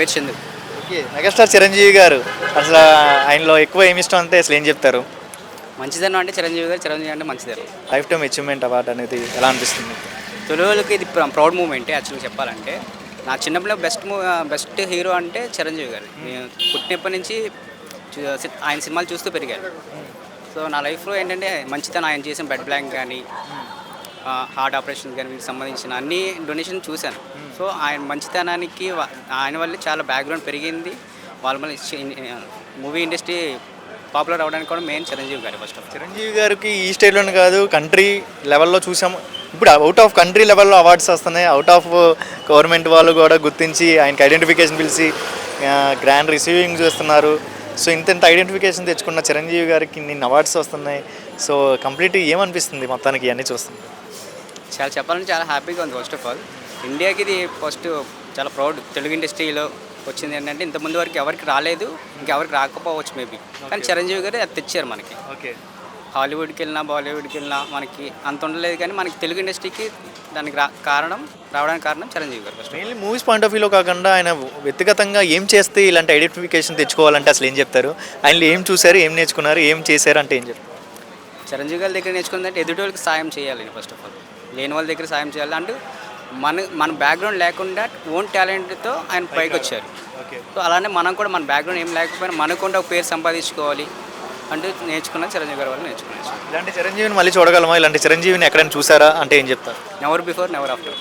పేరు Chandu okay megastar Chiranjeevi గారు అసలు ఆయనలో ఎక్కువ ఏమి ఇష్టం అంటే అసలు ఏం చెప్తారు? మంచిదనం అంటే చిరంజీవి గారు చిరంజీవి అంటే మంచిదనం. లైఫ్ టైం అచీవ్మెంట్ అవార్డు అనేది ఎలా అనిపిస్తుంది? తొలి వాళ్ళకి ఇది ప్రౌడ్ మూమెంట్ యాక్చువల్గా చెప్పాలంటే. నా చిన్నప్పుడు బెస్ట్ బెస్ట్ హీరో అంటే చిరంజీవి గారు. నేను పుట్టినప్పటి నుంచి ఆయన సినిమాలు చూస్తూ పెరిగాను. సో నా లైఫ్లో ఏంటంటే మంచితనం ఆయన చేసిన బెడ్ బ్లాంక్ కానీ హార్ట్ ఆపరేషన్ కానీ వీటికి సంబంధించిన అన్ని డొనేషన్ చూశాను. సో ఆయన మంచితనానికి ఆయన వల్లే చాలా బ్యాక్గ్రౌండ్ పెరిగింది. వాళ్ళ వల్ల మూవీ ఇండస్ట్రీ పాపులర్ అవడానికి కూడా మెయిన్ చిరంజీవి గారు ఫస్ట్ ఆఫ్ చిరంజీవి గారికి ఈ స్టేట్లోనే కాదు కంట్రీ లెవెల్లో చూసాము. ఇప్పుడు అవుట్ ఆఫ్ కంట్రీ లెవెల్లో అవార్డ్స్ వస్తున్నాయి. అవుట్ ఆఫ్ గవర్నమెంట్ వాళ్ళు కూడా గుర్తించి ఆయనకి ఐడెంటిఫికేషన్ పిలిచి గ్రాండ్ రిసీవింగ్ చేస్తున్నారు. సో ఇంత ఇంత ఐడెంటిఫికేషన్ తెచ్చుకున్న చిరంజీవి గారికి నిన్న అవార్డ్స్ వస్తున్నాయి. సో కంప్లీట్ ఏమనిపిస్తుంది మొత్తానికి ఇవన్నీ చూస్తుంది చాలా చెప్పాలంటే చాలా హ్యాపీగా ఉంది ఫస్ట్ ఆఫ్ ఆల్ ఇండియాకి ఇది ఫస్ట్ చాలా ప్రౌడ్ తెలుగు ఇండస్ట్రీలో వచ్చింది ఏంటంటే ఇంతకుముందు వరకు ఎవరికి రాలేదు ఇంకెవరికి రాకపోవచ్చు మేబీ కానీ చిరంజీవి గారు అది తెచ్చారు మనకి. ఓకే హాలీవుడ్కి వెళ్ళినా బాలీవుడ్కి వెళ్ళినా మనకి అంత ఉండలేదు కానీ మనకి తెలుగు ఇండస్ట్రీకి దానికి రా కారణం రావడానికి కారణం చిరంజీవి గారు first mainly movies point of వ్యూలో కాకుండా ఆయన వ్యక్తిగతంగా ఏం చేస్తే ఇలాంటి ఐడెంటిఫికేషన్ తెచ్చుకోవాలంటే అసలు ఏం చెప్తారు? ఆయనలో ఏం చూశారు ఏం నేర్చుకున్నారు ఏం చేశారు అంటే ఏం చెప్తారు? చిరంజీవి గారి దగ్గర నేర్చుకుందంటే ఎదుటి వాళ్ళకి సాయం చేయాలి ఫస్ట్ ఆఫ్ ఆల్ లేని వాళ్ళ దగ్గర సాయం చేయాలి. అంటూ మన మన బ్యాక్గ్రౌండ్ లేకుండా ఓన్ టాలెంట్తో ఆయన పైకి వచ్చారు. సో అలానే మనం కూడా మన బ్యాక్గ్రౌండ్ ఏం లేకపోయినా మనకుండా ఒక పేరు సంపాదించుకోవాలి. అంటూ నేర్చుకున్న చిరంజీవి గారి వల్ల నేర్చుకున్నాను. ఇలాంటి చిరంజీవిని మళ్ళీ చూడగలమా? ఇలాంటి చిరంజీవిని ఎక్కడైనా చూసారా అంటే ఏం చెప్తారు? నెవర్ బిఫోర్ నెవర్ ఆఫ్టర్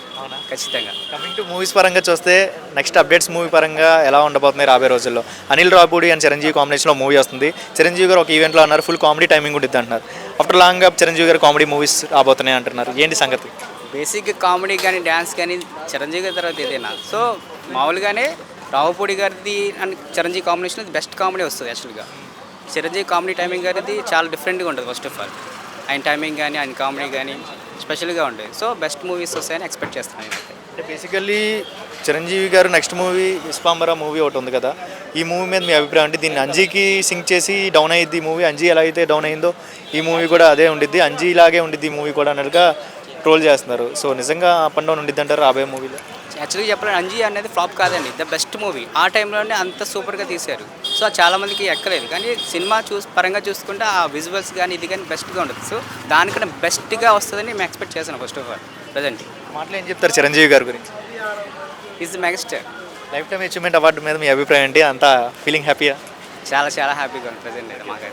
ఖచ్చితంగా. కమింగ్ టు మూవీస్ పరంగా చూస్తే నెక్స్ట్ అప్డేట్స్ మూవీ పరంగా ఎలా ఉండబోతున్నాయి రాబోయే రోజుల్లో? అనిల్ రాపూడి అండ్ చిరంజీవి కాంబినేషన్లో మూవీ వస్తుంది. చిరంజీవి గారు ఒక ఈవెంట్లో అన్నారు ఫుల్ కామెడీ టైమింగ్ ఉంటుంది అంటున్నారు. ఆఫ్టర్ లాంగ్గా చిరంజీవి గారు కామెడీ మూవీస్ రాబోతున్నాయి అంటున్నారు. ఏంటి సంగతి? బేసిక్ కామెడీ కానీ డ్యాన్స్ కానీ చిరంజీవి గారి తర్వాత ఏదైనా సో మామూలుగానే రావుపూడి గారిది and Chiranjeevi combination best comedy వస్తుంది యాక్చువల్గా చిరంజీవి కామెడీ టైమింగ్ అనేది చాలా డిఫరెంట్గా ఉంటుంది ఫస్ట్ ఆఫ్ ఆల్ ఆయన టైమింగ్ కానీ ఆయన కామెడీ కానీ స్పెషల్గా ఉంటుంది. సో బెస్ట్ మూవీస్ వస్తాయని ఎక్స్పెక్ట్ చేస్తున్నాను అంటే బేసికల్లీ చిరంజీవి గారు నెక్స్ట్ మూవీ విశ్వాంబర మూవీ ఒకటి ఉంది కదా. ఈ మూవీ మీద మీ అభిప్రాయం అంటే దీన్ని అంజీకి సింక్ చేసి డౌన్ అయ్యింది ఈ మూవీ అంజీ ఎలా అయితే డౌన్ అయిందో ఈ మూవీ కూడా అదే ఉండిద్ది. అంజీ ఇలాగే ఉండిద్ది ఈ మూవీ కూడా అన్నట్టుగా ట్రోల్ చేస్తున్నారు. సో నిజంగా అప్ అండ్ డౌన్ ఉండిద్ది అంటారు రాబోయే మూవీలో యాక్చువల్గా చెప్పాలంటే అంజీ అనేది ఫ్లాప్ కాదండి. The best movie. ఆ టైంలోనే అంత సూపర్గా తీశారు. సో అది చాలా మందికి ఎక్కలేదు. కానీ సినిమా చూసి పరంగా చూసుకుంటే ఆ విజువల్స్ కానీ ఇది కానీ బెస్ట్గా ఉంటుంది సో దానికన్నా బెస్ట్గా వస్తుందని మేము ఎక్స్పెక్ట్ చేస్తున్నాం ఫస్ట్ ఆఫ్ ఆల్ ప్రజెంట్. మాటలు ఏం చెప్తారు చిరంజీవి గారి గురించి? Is the megastar lifetime achievement award మీద మీ అభిప్రాయం ఏంటి? అంతా ఫీలింగ్ హ్యాపీయా చాలా చాలా హ్యాపీగా ఉంది ప్రజెంట్ మాకైతే.